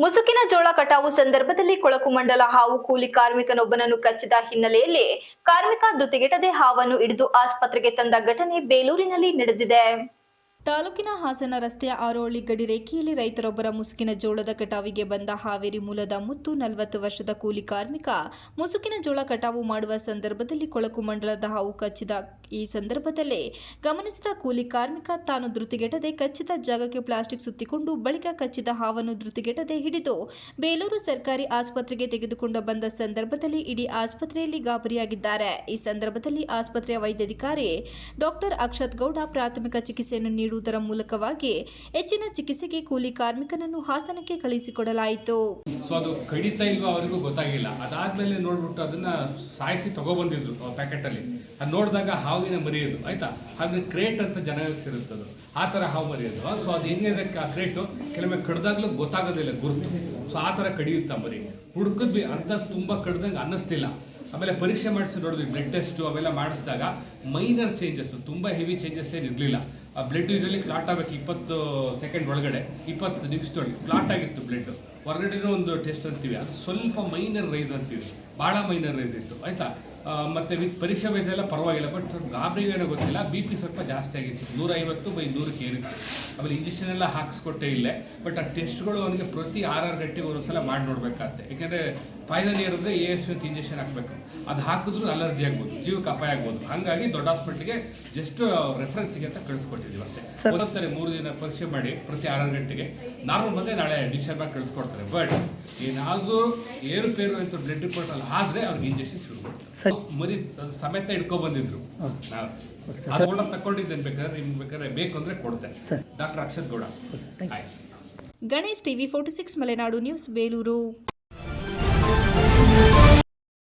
ಮುಸುಕಿನ ಜೋಳ ಕಟಾವು ಸಂದರ್ಭದಲ್ಲಿ ಕೊಳಕು ಮಂಡಲ ಹಾವು ಕೂಲಿ ಕಾರ್ಮಿಕನೊಬ್ಬನನ್ನು ಕಚ್ಚಿದ ಹಿನ್ನೆಲೆಯಲ್ಲಿ ಕಾರ್ಮಿಕ ದುತಿಗೆಟದೆ ಹಾವನ್ನು ಹಿಡಿದು ಆಸ್ಪತ್ರೆಗೆ ತಂದ ಘಟನೆ ಬೇಲೂರಿನಲ್ಲಿ ನಡೆದಿದೆ. ತಾಲೂಕಿನ ಹಾಸನ ರಸ್ತೆಯ ಆರೋಳಿ ಗಡಿ ರೇಖೆಯಲ್ಲಿ ರೈತರೊಬ್ಬರ ಮುಸುಕಿನ ಜೋಳದ ಕಟಾವಿಗೆ ಬಂದ ಹಾವೇರಿ ಮೂಲದ ಮುತ್ತು ನಲವತ್ತು ವರ್ಷದ ಕೂಲಿ ಕಾರ್ಮಿಕ ಮುಸುಕಿನ ಜೋಳ ಕಟಾವು ಮಾಡುವ ಸಂದರ್ಭದಲ್ಲಿ ಕೊಳಕು ಮಂಡಲದ ಹಾವು ಕಚ್ಚಿದ ಈ ಸಂದರ್ಭದಲ್ಲೇ ಗಮನಿಸಿದ ಕೂಲಿ ಕಾರ್ಮಿಕ ತಾನು ಧೃತಿಗೆಟದೆ ಕಚ್ಚಿದ ಜಾಗಕ್ಕೆ ಪ್ಲಾಸ್ಟಿಕ್ ಸುತ್ತಿಕೊಂಡು ಬಳಿಕ ಕಚ್ಚಿದ ಹಾವನ್ನು ಧೃತಿಗೆಟದೆ ಹಿಡಿದು ಬೇಲೂರು ಸರ್ಕಾರಿ ಆಸ್ಪತ್ರೆಗೆ ತೆಗೆದುಕೊಂಡು ಬಂದ ಸಂದರ್ಭದಲ್ಲಿ ಇಡೀ ಆಸ್ಪತ್ರೆಯಲ್ಲಿ ಗಾಬರಿಯಾಗಿದ್ದಾರೆ. ಈ ಸಂದರ್ಭದಲ್ಲಿ ಆಸ್ಪತ್ರೆಯ ವೈದ್ಯಾಧಿಕಾರಿ ಡಾಕ್ಟರ್ ಅಕ್ಷತ್ ಗೌಡ ಪ್ರಾಥಮಿಕ ಚಿಕಿತ್ಸೆಯನ್ನು ನೀಡುವುದರ ಮೂಲಕವಾಗಿ ಹೆಚ್ಚಿನ ಚಿಕಿತ್ಸೆಗೆ ಕೂಲಿ ಕಾರ್ಮಿಕನನ್ನು ಹಾಸನಕ್ಕೆ ಕಳುಹಿಸಿಕೊಡಲಾಯಿತು ಸೊ ಅದು ಕಡಿತಾ ಇಲ್ವಾ ಅವರಿಗೂ ಗೊತ್ತಾಗಿಲ್ಲ. ಅದಾದ್ಮೇಲೆ ನೋಡ್ಬಿಟ್ಟು ಅದನ್ನ ಸಾಯಿಸಿ ತಗೊಬಂದಿದ್ರು ಪ್ಯಾಕೆಟ್ ಅಲ್ಲಿ. ಅದು ನೋಡಿದಾಗ ಹಾವಿನ ಮರಿಯೋದು ಆಯ್ತಾ? ಹಾವಿನ ಕ್ರೇಟ್ ಅಂತ ಜನ ಇರುತ್ತದು ಆ ಥರ ಹಾವು ಮರಿಯೋದು ಸೊ ಅದು ಹೆಂಗಿದೆ ಆ ಕ್ರೇಟು ಕೆಲವೊಮ್ಮೆ ಕಡ್ದಾಗ್ಲೂ ಗೊತ್ತಾಗೋದಿಲ್ಲ ಗುರುತು. ಸೊ ಆ ಥರ ಕಡಿಯುತ್ತ ಮರಿ. ಹುಡುಕದ್ವಿ ಅಂತ ತುಂಬಾ ಕಡ್ದಂಗೆ ಅನ್ನಿಸ್ತಿಲ್ಲ. ಆಮೇಲೆ ಪರೀಕ್ಷೆ ಮಾಡಿಸಿ ನೋಡಿದ್ವಿ ಬ್ಲಡ್ ಟೆಸ್ಟು ಅವೆಲ್ಲ ಮಾಡಿಸಿದಾಗ ಮೈನರ್ ಚೇಂಜಸ್ ತುಂಬಾ ಹೆವಿ ಚೇಂಜಸ್ ಏನು ಇರಲಿಲ್ಲ ಆ ಬ್ಲಡ್ ಯೂಸಲಿ ಕ್ಲಾಟ್ ಆಗಬೇಕು ಇಪ್ಪತ್ತು ಸೆಕೆಂಡ್ ಒಳಗಡೆ ಇಪ್ಪತ್ತು ನಿಮಿಷದೊಳಗೆ ಕ್ಲಾಟ್ ಆಗಿತ್ತು ಬ್ಲಡ್ ಹೊರಗಡೆನೂ ಒಂದು ಟೆಸ್ಟ್ ಅಂತೀವಿ. ಅದು ಸ್ವಲ್ಪ ಮೈನರ್ ರೈಸ್ ಅಂತೀವಿ. ಭಾಳ ಮೈನರ್ ರೈಸ್ ಇತ್ತು. ಆಯ್ತಾ? ಮತ್ತೆ ವಿತ್ ಪರೀಕ್ಷೆ ವೈಸ್ ಎಲ್ಲ ಪರವಾಗಿಲ್ಲ. ಬಟ್ ಸ್ವಲ್ಪ ಗಾಬರಿ ಏನೋ ಗೊತ್ತಿಲ್ಲ. ಬಿ ಪಿ ಸ್ವಲ್ಪ ಜಾಸ್ತಿ ಆಗಿತ್ತು. ನೂರೈವತ್ತು ಬೈ ನೂರಕ್ಕೆ ಏರಿತ್ತು. ಆಮೇಲೆ ಇಂಜೆಕ್ಷನ್ ಎಲ್ಲ ಹಾಕಿಸ್ಕೊಟ್ಟೆ ಇಲ್ಲೇ. ಬಟ್ ಆ ಟೆಸ್ಟ್ಗಳು ಅವನಿಗೆ ಪ್ರತಿ ಆರಾರು ಗಂಟೆಗೆ ಒಂದೊಂದ್ಸಲ ಮಾಡಿ ನೋಡ್ಬೇಕಾಗತ್ತೆ. ಯಾಕೆಂದರೆ ಏರ್ ಅಂದ್ರೆ ಎ ಎಸ್ ವಿತ್ ಇಂಜೆಕ್ಷನ್ ಹಾಕಬೇಕು. ಅದು ಹಾಕಿದ್ರು ಅಲರ್ಜಿ ಆಗ್ಬೋದು. ಜೀವಕ್ಕೆ ಅಪಾಯ ಆಗ್ಬೋದು. ಹಾಗಾಗಿ ದೊಡ್ಡ ಹಾಸ್ಪಿಟ್ಲಿಗೆ ಜಸ್ಟ್ ರೆಫರೆನ್ಸಿಗೆ ಅಂತ ಕಳಿಸ್ಕೊಟ್ಟಿದ್ದೀವಿ ಅಷ್ಟೇ. ಮೂರು ದಿನ ಪರೀಕ್ಷೆ ಮಾಡಿ ಪ್ರತಿ ಆರಾರು ಗಂಟೆಗೆ. ನಾರ್ಮಲ್ ಬಂದರೆ ನಾಳೆ ಡಿಸೆಂಬರ್ ಮಾಡಿ ಕಳಿಸ್ಕೊಡ್ತಾರೆ ಬಟ್ ಏನಾದರೂ ಏರುಪೇರು ಅಂತ ಬ್ಲಡ್ ರಿಪೋರ್ಟ್ ಅಲ್ಲಿ ಆದರೆ ಅವ್ರಿಗೆ ಇಂಜೆಕ್ಷನ್ ಶುರು ಮಾಡ್ತಾರೆ. ಮರಿ ಸಮೇತ ಇಟ್ಕೊ ಬಂದಿದ್ರು. ಕೂಡ ತಕೊಂಡಿದ್ದೇನೆ ಬೇಕಾದ್ರೆ ನಿಮ್ಗೆ ಬೇಕಾದ್ರೆ ಬೇಕು ಅಂದ್ರೆ ಕೊಡ್ತೇನೆ doctor Akshath Gowda. Ganesh TV forty six Malenadu news Belur.